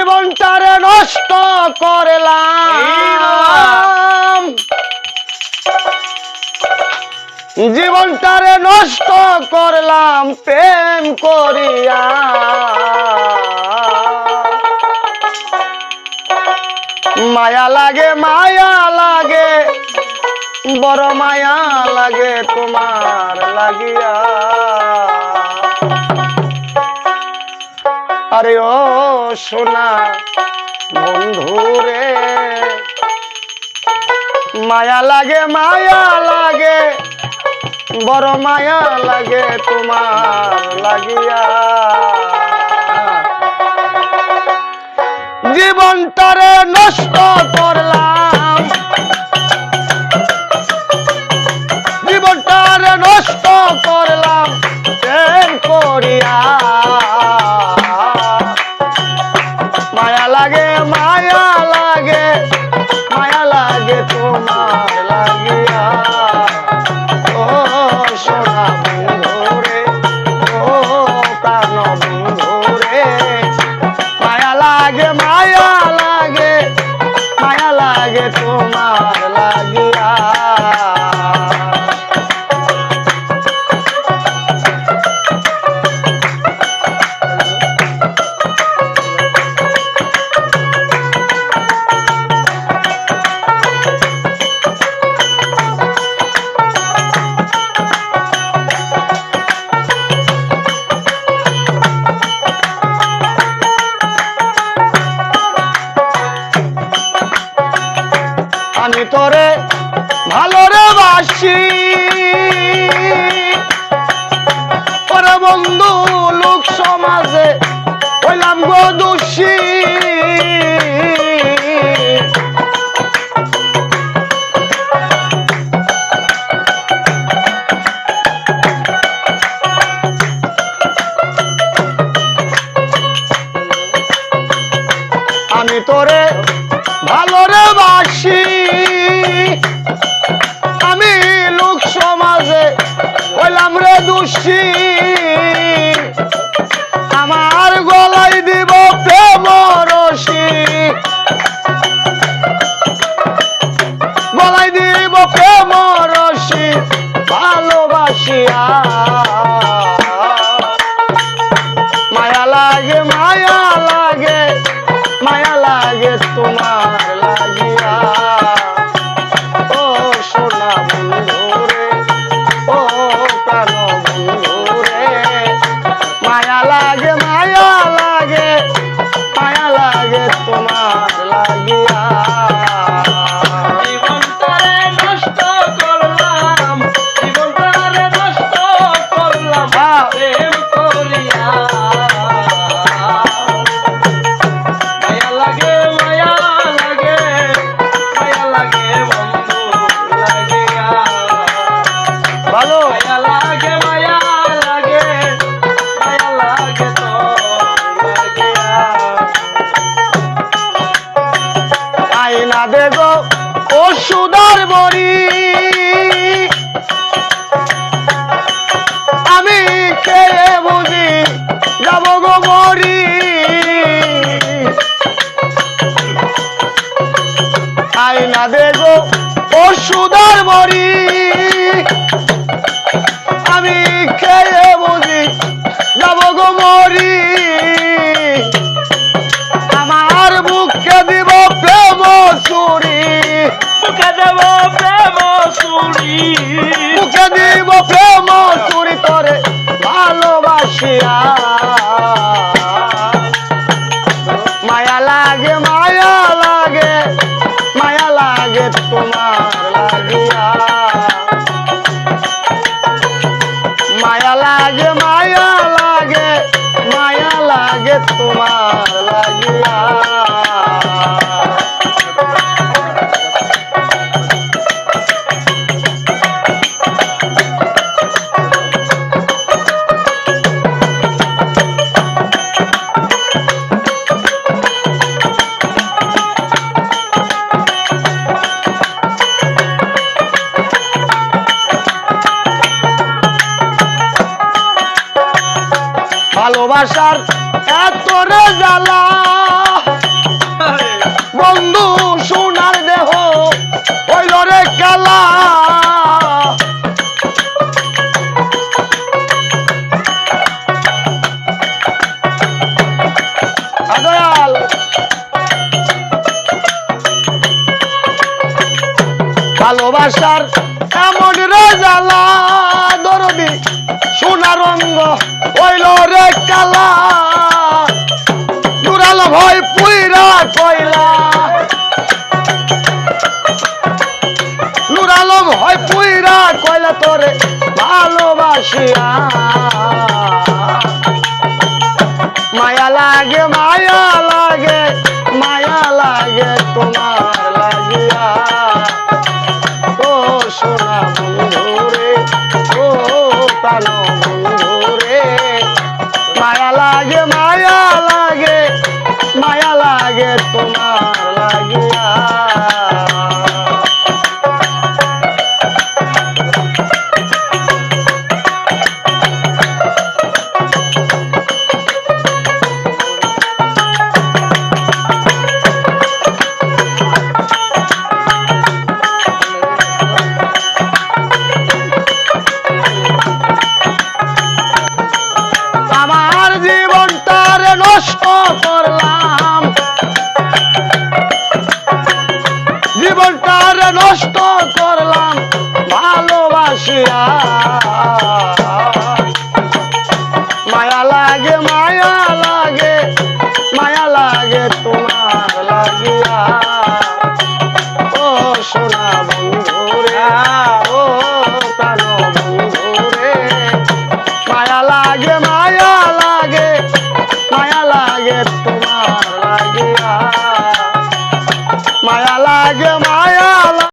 জীবনটারে নষ্ট করলাম। জীবনটারে নষ্ট করলাম, প্রেম করিয়া। মায়া লাগে মায়া লাগে, বড় মায়া লাগে, তোমার লাগিয়া। আরে ও সোনা বন্ধুরে, মায়া লাগে মায়া লাগে, বড় মায়া লাগে তোমার লাগিয়া। জীবনটারে নষ্ট করলাম। লাগে তোমার লাগিয়া তোরে ভালো রে বাসি। বন্ধু হইলাম রে দোষী। আইনা ও সুদার বড়ি। আমি খেয়ে বুঝি যাব গো মরি ভালোবাসিয়া মায়া লাগে মায়া লাগে মায়া লাগে তোমার লাগিয়া। মায়া লাগে মায়া তোমার লাগিয়া। ভালোবাসার এত জ্বালা। বন্ধু সোনার দেহ হইল রে কালা। ভালোবাসার এমন রেজালা দরদি, সোনা রঙ্গ হইল রে কালা। দুরাল ভয় পুইরা কইলা। নুরাল ভয় পুইরা কইলা তোরে ভালোবাসিয়া। মায়া লাগে মায়া লাগে মায়া লাগে তোমার লাগিয়া। আমার জীবনটারে নষ্ট করলাম। ला